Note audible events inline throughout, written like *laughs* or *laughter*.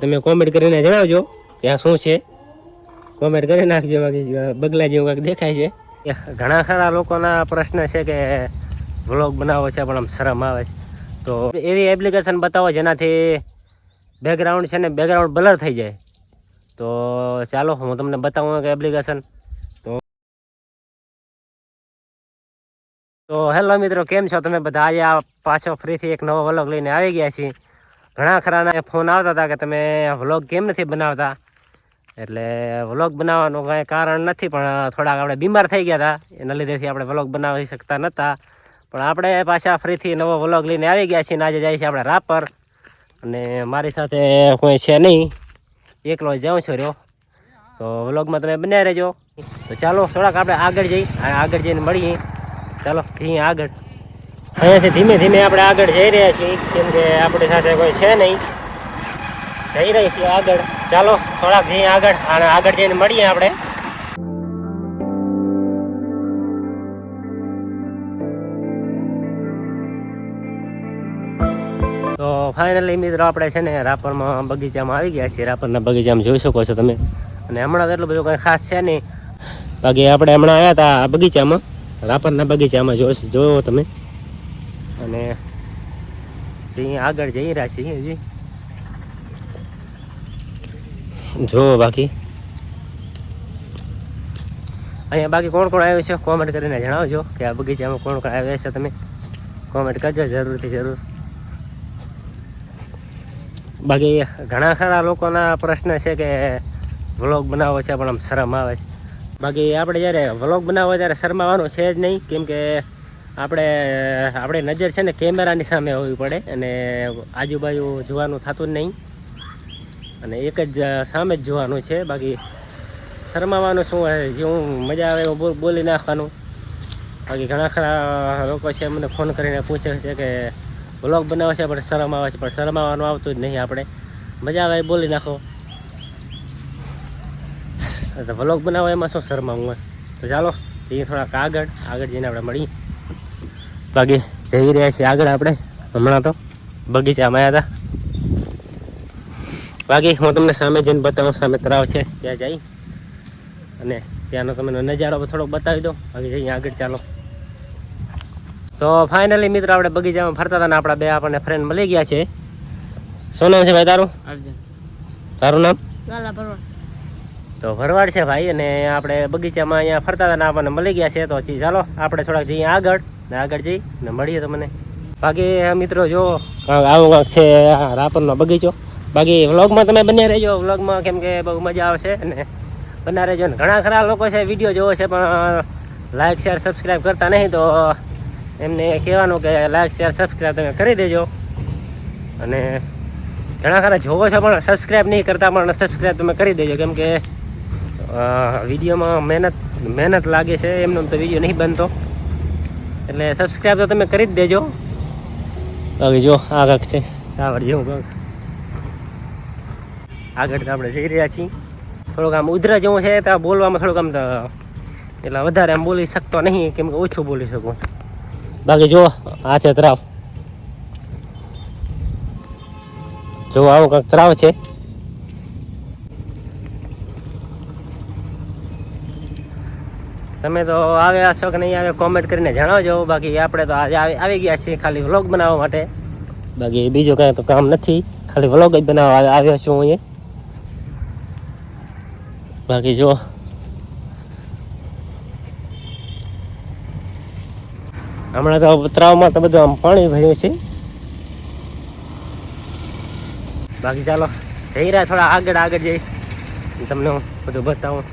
તમે કોમેન્ટ કરીને જણાવજો ત્યાં શું છે. કોમેન્ટ કરી નાખજો, બાકી બગલા જેવું કાંઈક દેખાય છે. ઘણા ખરા લોકોના પ્રશ્ન છે કે વ્લોગ બનાવો છે, પણ આમ શરમ આવે છે. તો એવી એપ્લિકેશન બતાવો જેનાથી બેકગ્રાઉન્ડ છે ને બેકગ્રાઉન્ડ બ્લર થઈ જાય. તો ચાલો, હું તમને બતાવું કે એપ્લિકેશન તો તો હેલો મિત્રો, કેમ છો? તમે બધા આજે આ પાછો ફરીથી એક નવો વ્લોગ લઈને આવી ગયા છીએ. ઘણા ખરાના ફોન આવતા હતા કે તમે વ્લોગ કેમ નથી બનાવતા? એટલે વ્લોગ બનાવવાનું કાંઈ કારણ નથી, પણ થોડાક આપણે બીમાર થઈ ગયા હતા. એના લીધેથી આપણે વ્લોગ બનાવી શકતા નહોતા પણ આપણે પાછા ફરીથી નવો વ્લોગ લઈને આવી ગયા છીએ આજે જાય છે આપણે રાપર. અને મારી સાથે કોઈ છે નહીં. એકલો જાઉં છું રહ્યો. તો વ્લોગમાં તમે બન્યા રહેજો. તો ચાલો થોડાક આપણે આગળ જઈ આગળ જઈને મળીએ. ચાલો, જઈએ આગળ. અહીંયાથી ધીમે ધીમે આપણે આગળ જઈ રહ્યા છીએ, કેમ કે આપણી સાથે કોઈ છે નહીં. જઈ રહી છીએ આગળ. ચાલો, થોડાક જઈએ આગળ. અને આગળ જઈને મળીએ આપણે. તો ફાઇનલી મિત્રો, આપણે છે ને રાપરમાં બગીચામાં આવી ગયા છીએ. રાપરના બગીચામાં જોઈ શકો છો તમે. અને હમણાં એટલું બધું કંઈ ખાસ છે નહીં. બાકી આપણે હમણાં આવ્યા હતા બગીચામાં. રાપરના બગીચામાં જો જોવો તમે. અને સિંહ આગળ જઈ રહ્યા છીએ હજી. જો બાકી. અહીંયા બાકી કોણ કોણ આવ્યું છે? કોમેન્ટ કરીને જણાવજો કે આ બગીચામાં કોણ કોણ આવ્યા છે તમે? કોમેન્ટ કરજો જરૂરથી જરૂર. બાકી ઘણા ખરા લોકોના પ્રશ્ન છે કે વ્લોગ બનાવો છે, પણ આમ શરમ આવે છે. બાકી આપણે જ્યારે વ્લોગ બનાવો ત્યારે શરમાવાનું છે જ નહીં, કેમ કે આપણે, આપણી નજર છે ને કેમેરાની સામે હોવી પડે અને આજુબાજુ જોવાનું થતું જ નહીં. અને એક જ સામે જ જોવાનું છે. બાકી શરમાવાનું શું હોય જેવું મજા આવે એવું બોલી નાખવાનું. બાકી ઘણા ખરા લોકો છે મને ફોન કરીને પૂછે છે કે વ્લોગ બનાવે છે, પણ શરમ આવે છે. પણ શરમાવાનું આવતું જ નહીં આપણે. મજા આવે બોલી નાખો. તો વ્લોગ બનાવો, એમાં શું શરમાવું હોય? તો ચાલો, એ થોડાક આગળ આગળ જઈને આપણે મળીએ. બાકી જઈ રહ્યા છીએ આગળ આપણે. હમણાં તો બગીચામાં આવ્યા હતા. બાકી હું તમને સામે જઈને બતાવું સામે તળાવ છે ત્યાં જઈ. અને ત્યાંનો તમને નજારો થોડોક બતાવી દો બાકી જઈએ આગળ ચાલો. તો ફાઇનલી મિત્ર આપણે બગીચામાં ફરતા હતા ને આપણા બે આપણને ફ્રેન્ડ મળી ગયા છે. શું નામ છે ભાઈ તારું? તારું નામ? તો ભરવાડ છે ભાઈ અને આપણે બગીચામાં અહીંયા ફરતા હતા ને આપણને મળી ગયા છે. તો ચાલો આપણે થોડાક જઈએ આગળ. ને આગળ જઈ ને મળીએ તમને. બાકી મિત્રો, જો આવો કાંઈક છે રાપરનો બગીચો. બાકી, વ્લોગમાં તમે બન્યા રહેજો. વ્લોગમાં કેમ કે બહુ મજા આવશે અને બના રહેજો. ને ઘણા ખરા લોકો છે, વીડિયો જોવો છે, પણ લાઇક શેર સબસ્ક્રાઈબ કરતા નહીં, તો એમને કહેવાનું કે લાઇક શેર સબસ્ક્રાઈબ તમે કરી દેજો. અને ઘણા ખરા જોવો છો, પણ સબસ્ક્રાઈબ નહીં કરતા, પણ સબસ્ક્રાઈબ તમે કરી દેજો. કેમ કે વિડીયોમાં મહેનત મહેનત લાગે છે, એમનો તો વીડિયો નહીં બનતો. એટલે સબસ્ક્રાઈબ તો તમે કરી જ દેજો. બાકી જો આ કાંક છે. ટાવર જેવું કાંક. આગળ આપણે જઈ રહ્યા છીએ. થોડુંક આમ ઉધરા જેવું છે તો બોલવામાં થોડુંક આમ તો એટલે વધારે આમ બોલી શકતો નહીં કેમ કે ઓછું બોલી શકું. બાકી જો આ છે તરાવ. જો આવું કાંક તરાવ છે. તમે તો આવ્યા છો કે નહીં આવે કોમેન્ટ કરીને જણાવજો. બાકી આપણે તો આજે આવી ગયા છીએ ખાલી વ્લોગ બનાવવા માટે. બાકી બીજું કાંઈ તો કામ નથી. ખાલી વ્લોગ જ બનાવવા આવ્યો છું હું અહીંયા. બાકી જો હમણાં તો તળાવમાં તો બધું આમ પાણી ભર્યું છે. બાકી ચાલો, જઈ રહ્યા થોડા આગળ આગળ જઈ. તમને હું બધું બતાવું.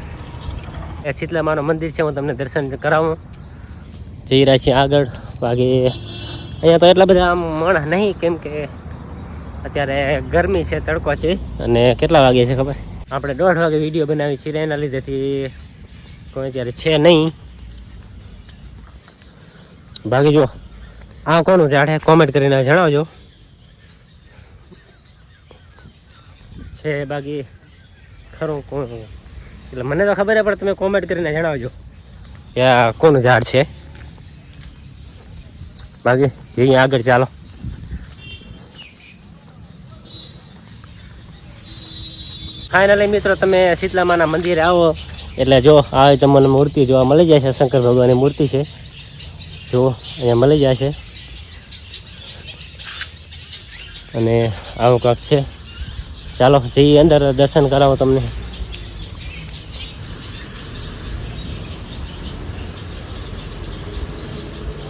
એ શીતલામાનું મંદિર છે, હું તમને દર્શન કરાવું. જઈ રહ્યા છીએ આગળ. બાકી અહીંયા તો એટલા બધા આમ માણસ નહીં, કેમ કે અત્યારે ગરમી છે, તડકો છે, અને કેટલા વાગે છે ખબર? આપણે દોઢ વાગે વીડિયો બનાવી છીએ, એના લીધેથી કોઈ અત્યારે છે નહીં. બાકી જો, આ કોનું ઝાડ કોમેન્ટ કરીને જણાવજો. છે, બાકી ખરું કોણ? એટલે મને તો ખબર પણ તમે કોમેન્ટ કરીને જણાવજો. કે આ કોનું ઝાડ છે? બાકી જઈએ આગળ ચાલો. ફાઇનલી મિત્રો તમે શીતલામાના મંદિરે આવો. એટલે જો આ તમને મૂર્તિ જોવા મળી જાય છે શંકર ભગવાનની મૂર્તિ છે. જો અહીંયા મળી જાય છે. અને આવું કાંક છે. ચાલો જઈએ અંદર દર્શન કરાવો તમને.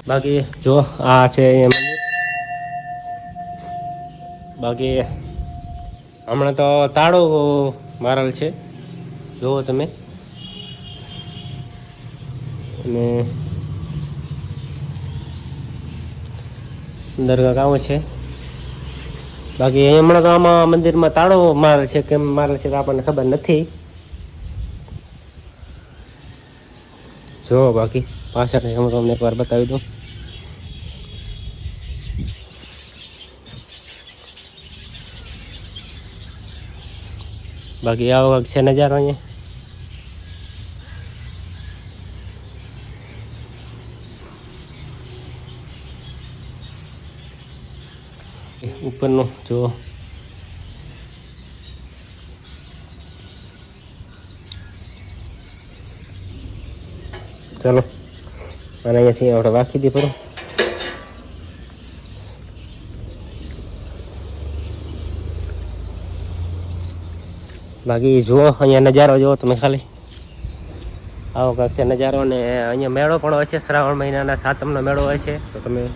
બાકી જો આ છે અહીંયા બાકી હમણાં તો તાળો મારેલ છે. જુઓ તમે. અને દરગાહ ગામ છે. બાકી હમણાં તો આમાં મંદિરમાં તાળો મારેલ છે. કેમ મારેલ છે આપણને ખબર નથી. જો બાકી પાછળ હું તમને એકવાર બતાવી દઉં. બાકી આવો કાંઈક છે નજારો અહીંયા ઉપરનું જો ચાલો અને અહીંયાથી આપણે વાંખી દી પડો બાકી જુઓ, અહીંયા નજારો જુઓ તમે ખાલી. આવો કાંક છે નજારો ને અહીંયા મેળો પણ હોય છે, શ્રાવણ મહિનાના સાતમનો મેળો હોય છે. તો તમે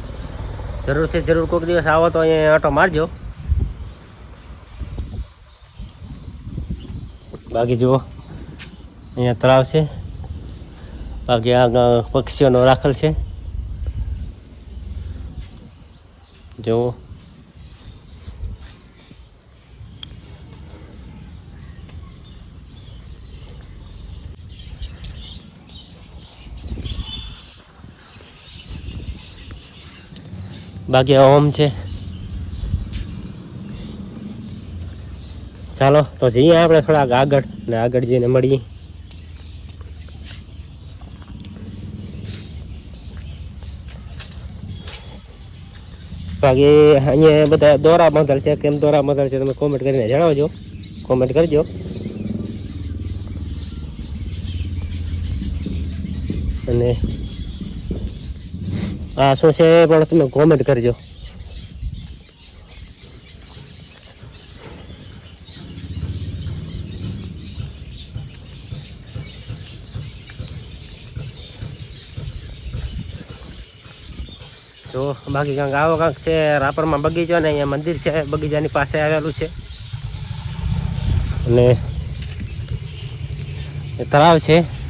જરૂરથી જરૂર કોઈક દિવસ આવો તો અહીંયા આંટો મારજો. બાકી જુઓ, અહીંયા તળાવ છે. બાકી આ પક્ષીઓનો રાખેલ છે. જુઓ. બાકી ઓમ છે. ચાલો, તો જઈએ આપણે થોડાક આગળ, ને આગળ જઈને મળીએ. બાકી અહીંયા બધા દોરા બાંધલ છે. કેમ દોરા બાંધલ છે તમે કોમેન્ટ કરીને જણાવજો. કોમેન્ટ કરજો. અને આ શું છે પણ તમે કોમેન્ટ કરજો. જો, બાકી કાંક આવો કાંક છે, રાપરમાં બગીચો ને અહીંયા મંદિર છે, બગીચાની પાસે આવેલું છે. અને તળાવ છે.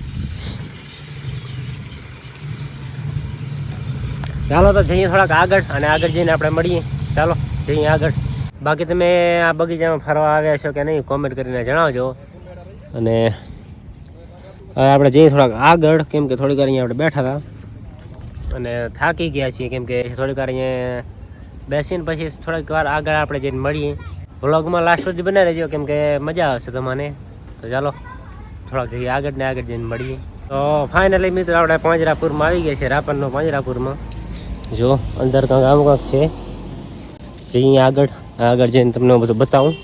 ચાલો તો જઈએ થોડાક આગળ અને આગળ જઈને આપણે મળીએ. ચાલો, જઈએ આગળ. બાકી તમે આ બગીચામાં ફરવા આવ્યા છો કે નહીં કોમેન્ટ કરીને જણાવજો. અને હવે આપણે જઈએ થોડાક આગળ, કેમ કે થોડીક વાર અહીંયા આપણે બેઠા હતા. અને થાકી ગયા છીએ, કેમ કે થોડીક વાર અહીંયા બેસીને પછી થોડીક વાર આગળ આપણે જઈને મળીએ. વ્લોગમાં લાસ્ટ સુધી બનાવી રહેજો કેમ કે મજા આવશે તમને. તો ચાલો, થોડાક જઈએ આગળ ને આગળ જઈને મળીએ. તો ફાઇનલી મિત્રો, આપણે પાંજરાપુરમાં આવી ગયા છે રાપરનો પાંજરાપુરમાં. જો, અંદર કાંક આમ કાંક છે. જઈએ આગળ આગળ જઈને તમને બધું બતાવું.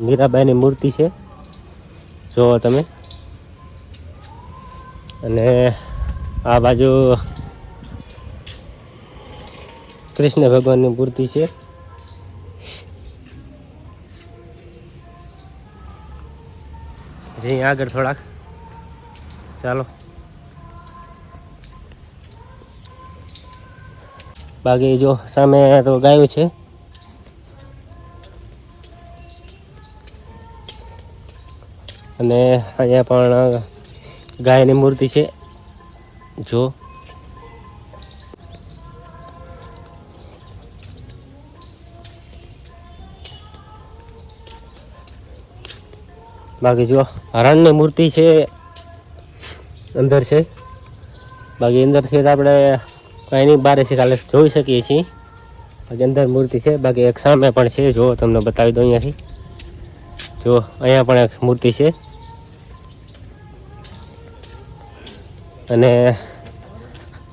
મીરાબાઈની મૂર્તિ છે. જુઓ તમે. અને આ બાજુ કૃષ્ણ ભગવાનની મૂર્તિ છે. જઈએ આગળ થોડાક ચાલો. બાકી જો સામે તો ગાયું છે. અને અહીંયા પણ ગાયની મૂર્તિ છે. જો. બાકી જો હરણની મૂર્તિ છે. અંદર છે. બાકી અંદરથી આપણે કાંઈ નહીં, બારે છે ખાલી જોઈ શકીએ છીએ. બાકી અંદર મૂર્તિ છે, બાકી એક સામે પણ છે. જો તમને બતાવી દઉં અહીંયાથી. જો, અહીંયા પણ એક મૂર્તિ છે. અને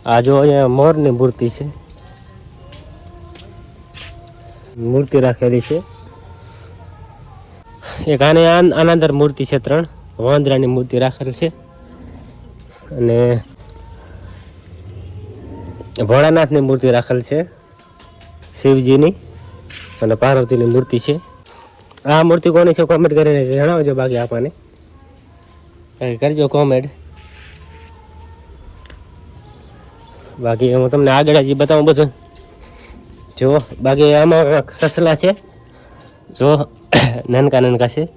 આ જો અહીંયા મોરની મૂર્તિ છે. મૂર્તિ રાખેલી છે. એક આન- આના અંદર મૂર્તિ છે ત્રણ. વાંદરાની મૂર્તિ રાખેલી છે. અને ભોળાનાથની મૂર્તિ રાખેલ છે, શિવજીની અને પાર્વતીની મૂર્તિ છે. આ મૂર્તિ કોની છે કોમેન્ટ કરીને જણાવજો બાકી આપણને. કરજો કોમેન્ટ બાકી હું તમને આગળ હજી બતાવું બધું. જો, બાકી આમાં સસલા છે. જો, નાનકા નાનકા છે.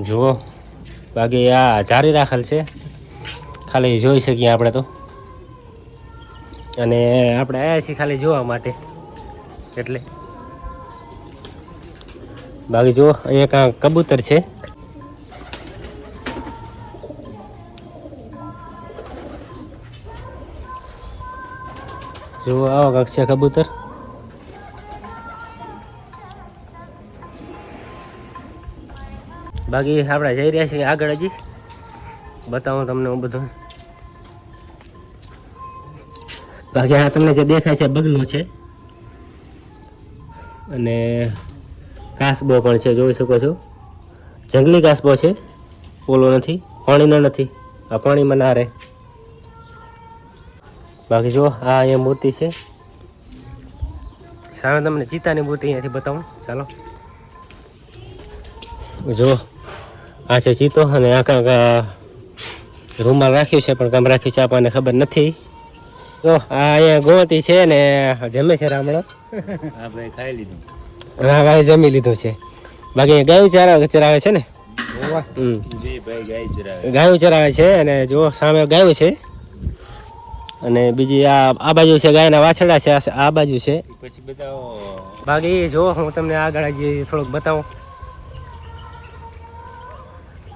જુઓ બાકી આ જારી રાખેલ છે. ખાલી જોઈ શકીએ આપણે તો. અને આપણે આવ્યા છીએ ખાલી જોવા માટે. એટલે. બાકી જો, અહીંયા કાં કબૂતર છે. જો આવો કાંક છે કબૂતર. બાકી આપણે જઈ રહ્યા છીએ આગળ હજી. બતાવું તમને હું બધું. બાકી આ તમને જે દેખાય છે બગલો છે. અને કાસબો પણ છે, જોઈ શકો છો. જંગલી કાસબો છે. ઓલો નથી, પાણીનો નથી. આ પાણીમાં ના રહે. બાકી જો આ અહીંયા મૂર્તિ છે. સામે તમને ચિત્તાની મૂર્તિ અહીંયાથી બતાવું. ચાલો. જો આ છે ચિત્તો અને આ કાંઈક રૂમમાં રૂમાલ રાખ્યું છે પણ કામ રાખ્યું છે આપણને ખબર નથી. તો આ અહીંયા ગોવતી છે ને જમે છે રામણો. *laughs* હા ભાઈ ખાઈ લીધું. હા ભાઈ જમી લીધું છે. બાકી ગાયું ચરાવે ચરાવે છે ને? ગાય ચરાવે. છે અને જો સામે ગાયું છે. અને બીજી આ આ બાજુ છે ગાયના વાછડા છે આ- બાજુ છે. પછી બતાવો બાકી જો હું તમને આગળ હજી થોડુંક બતાવું.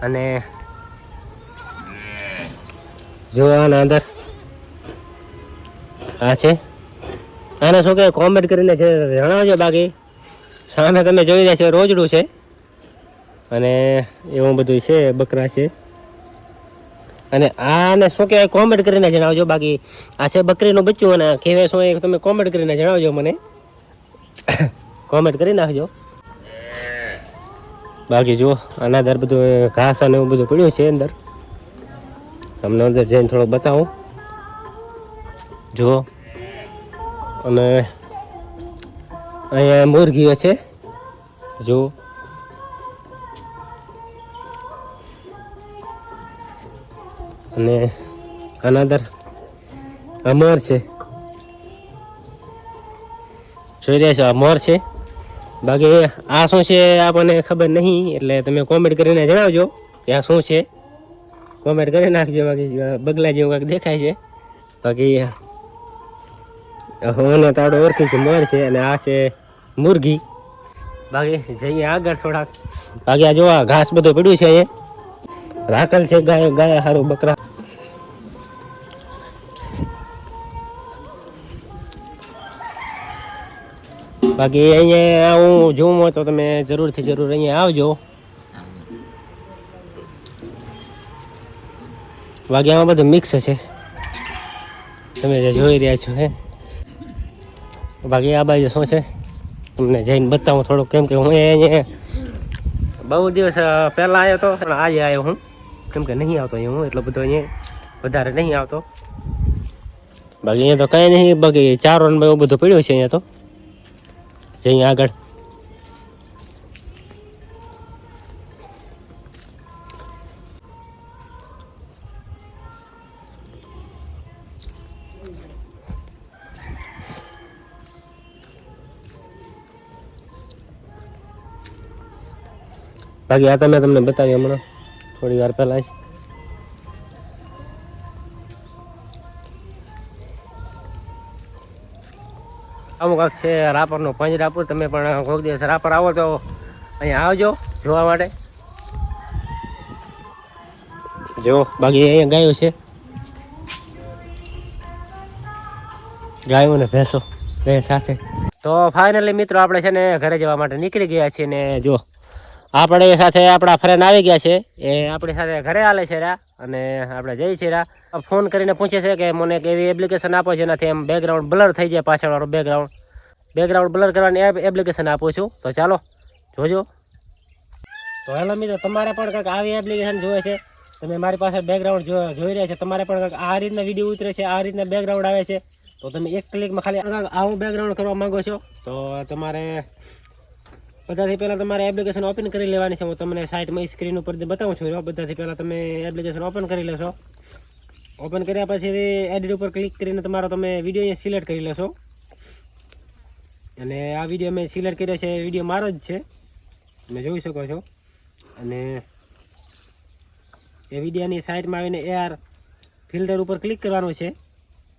અને જો આના અંદર. આ છે. આને શું કે કોમેન્ટ કરીને જણાવજો બાકી. સામે તમે જોઈ રહ્યા છો, રોજડું છે. અને એવું બધું છે, બકરા છે. અને આને શું કહેવાય? કોમેન્ટ કરીને જણાવજો બાકી. આ છે બકરીનું બચ્ચું અને કહેવાય શું એ તમે કોમેન્ટ કરીને જણાવજો મને. *coughs* કોમેન્ટ કરી નાખજો. બાકી જુઓ, આના બધું ઘાસ અને એવું બધું પડ્યું છે અંદર. તમને અંદર જઈને થોડો બતાવું. જુઓ. અને અહીંયા મુરગીઓ છે. જુઓ. અને અનાદર અમર છે. જોઈ રહ્યા છો, આ મોર છે. બાકી આ શું છે આપણને ખબર નહીં, એટલે તમે કોમેન્ટ કરીને જણાવજો કે આ શું છે. કોમેન્ટ કરી નાખજો, બાકી બગલા જેવું કાંઈક દેખાય છે. બાકી હું તાડો ઓળખી છે, મોર છે અને આ છે મુરઘી. બાકી, જઈએ આગળ થોડાક. બાકી આ જોવા ઘાસ બધું પડ્યું છે અહીંયા. રાખલ છે ગાય ગાય સારું બકરા. બાકી અહીંયા હું જોઉં તો તમે જરૂરથી જરૂર અહીંયા આવજો. બાકી આમાં બધું મિક્સ છે. તમે જે જોઈ રહ્યા છો હે. બાકી આ બાજુ શું છે? તમને જઈને બતાવું થોડુંક. કેમ કે હું અહીંયા બહુ દિવસ પહેલા આવ્યો હતો પણ આજે આવ્યો હું. કેમ કે નહીં આવતો અહીંયા હું, એટલો બધો અહીંયા વધારે નહીં આવતો. બાકી અહીંયા તો કાંઈ નહીં, બાકી ચારો ને એવું બધું પડ્યું છે અહીંયા તો. જઈએ આગળ. બાકી આ તમે તમને બતાવી હમણાં. થોડી વાર પહેલાં જ. અમુક કાંક છે રાપરનું પંજરાપુર તમે પણ કોઈક દિવસ રાપર આવો તો અહીંયા આવજો જોવા માટે. જો, બાકી અહીંયા ગાયો છે. ગાયો ને ભેંસો બે સાથે. તો ફાઇનલી મિત્રો આપણે છે ને ઘરે જવા માટે નીકળી ગયા છીએ ને જો, આપણે સાથે આપણા ફ્રેન્ડ આવી ગયા છે. એ આપણી સાથે ઘરે હાલે છે રા અને આપણે જઈએ છીએ રા ફોન કરીને પૂછે છે કે મને એક એવી એપ્લિકેશન આપો જેનાથી એમ બેકગ્રાઉન્ડ બ્લર થઈ જાય પાછળવાળું બેકગ્રાઉન્ડ બેકગ્રાઉન્ડ બ્લર કરવાની એપ્લિકેશન આપું છું. તો ચાલો, જોજો. તો હેલો મિત્રો, તમારે પણ કંઈક આવી એપ્લિકેશન જોઈએ છે? તમે મારી પાસે બેકગ્રાઉન્ડ જોઈ રહ્યા છે. તમારે પણ કંઈક આ રીતના વીડિયો ઉતરે છે, આ રીતના બેકગ્રાઉન્ડ આવે છે? તો તમે એક ક્લિકમાં ખાલી આવું બેકગ્રાઉન્ડ કરવા માંગો છો? તો તમારે બધાથી પહેલાં તમારે એપ્લિકેશન ઓપન કરી લેવાની છે. હું તમને સાઇટમાં સ્ક્રીન ઉપર બતાવું છું. બધાથી પહેલાં તમે એપ્લિકેશન ઓપન કરી લેશો. ઓપન કર્યા પછી એડિટ ઉપર ક્લિક કરીને તમારો તમે વીડિયો અહીંયા સિલેક્ટ કરી લેશો. અને આ વીડિયો મેં સિલેક્ટ કર્યો છે, એ વીડિયો મારો જ છે. તમે જોઈ શકો છો. અને એ વિડીયાની સાઈડમાં આવીને એઆર ફિલ્ટર ઉપર ક્લિક કરવાનું છે.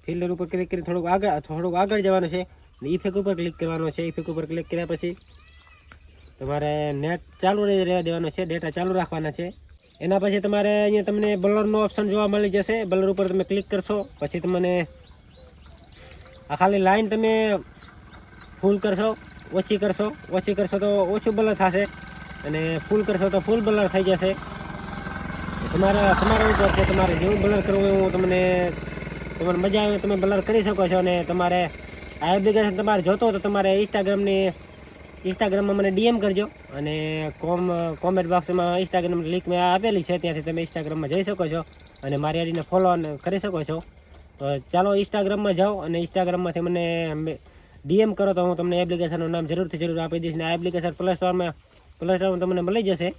ફિલ્ટર ઉપર ક્લિક કરી થોડુંક આગળ થોડુંક આગળ જવાનું છે. ઇફેક્ટ ઉપર ક્લિક કરવાનો છે. ઇફેક્ટ ઉપર ક્લિક કર્યા પછી તમારે નેટ ચાલુ રહી, રહેવા દેવાનું છે. ડેટા ચાલુ રાખવાના છે. એના પછી તમારે અહીંયા તમને બલરનો ઓપ્શન જોવા મળી જશે. બલર ઉપર તમે ક્લિક કરશો, પછી તમને આ ખાલી લાઈન તમે ફૂલ કરશો, ઓછી કરશો. ઓછી કરશો તો ઓછું બ્લર થશે અને ફૂલ કરશો તો ફૂલ બ્લર થઈ જશે. તમારે તમારા ઉપર છે, તમારે જેવું બ્લર કરવું એવું તમને તમને મજા આવે, તમે બ્લર કરી શકો છો અને તમારે આ એપ્લિકેશન તમારે જોતો તો તમારે ઇન્સ્ટાગ્રામની ઇન્સ્ટાગ્રામમાં મને ડીએમ કરજો અને કોમ કોમેન્ટ બોક્સમાં ઇન્સ્ટાગ્રામ લિંક મેં આપેલી છે, ત્યાંથી તમે ઇન્સ્ટાગ્રામમાં જઈ શકો છો અને મારી આડીને ફોલો કરી શકો છો. તો ચાલો ઇન્સ્ટાગ્રામમાં જાઓ અને ઇન્સ્ટાગ્રામમાંથી મને ડીએમ કરો તો હું તમને એપ્લિકેશનનું નામ જરૂરથી જરૂર આપી દઈશ ને આ એપ્લિકેશન પ્લે સ્ટોરમાં પ્લે સ્ટોરમાં તમને મળી જશે.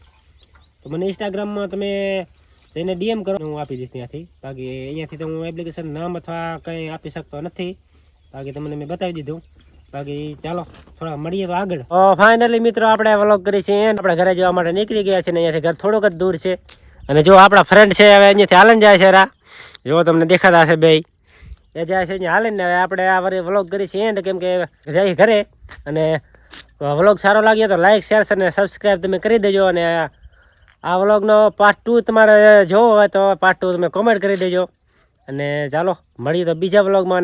તો મને ઇન્સ્ટાગ્રામમાં તમે જઈને ડીએમ કરો. હું આપી દઈશ ત્યાંથી. બાકી અહીંયાથી તો હું એપ્લિકેશન નામ અથવા કંઈ આપી શકતો નથી. બાકી તમને મેં બતાવી દીધું. બાકી ચાલો, થોડા મળીએ તો આગળ. ફાઇનલી મિત્રો આપણે વ્લોગ કરી છે. આપણે ઘરે જવા માટે નીકળી ગયા છે ને અહીંયાથી ઘર થોડુંક જ દૂર છે. અને જો આપણા ફ્રેન્ડ છે, હવે અહીંયાથી હાલન જાય છે રા. જો તમને દેખાતા હશે બે એ જાય છે અહીંયા હાલે ને હવે આપણે આ વારી વ્લોગ કરી છે એન્ડ કેમ કે જાય ઘરે. અને વ્લોગ સારો લાગ્યો તો લાઇક શેર અને સબસ્ક્રાઈબ તમે કરી દેજો. અને આ વ્લોગનો પાર્ટ ટુ તમારે જોવો હોય તો પાર્ટ ટુ તમે કોમેન્ટ કરી દેજો. અને ચાલો, મળીએ તો બીજા વ્લોગમાં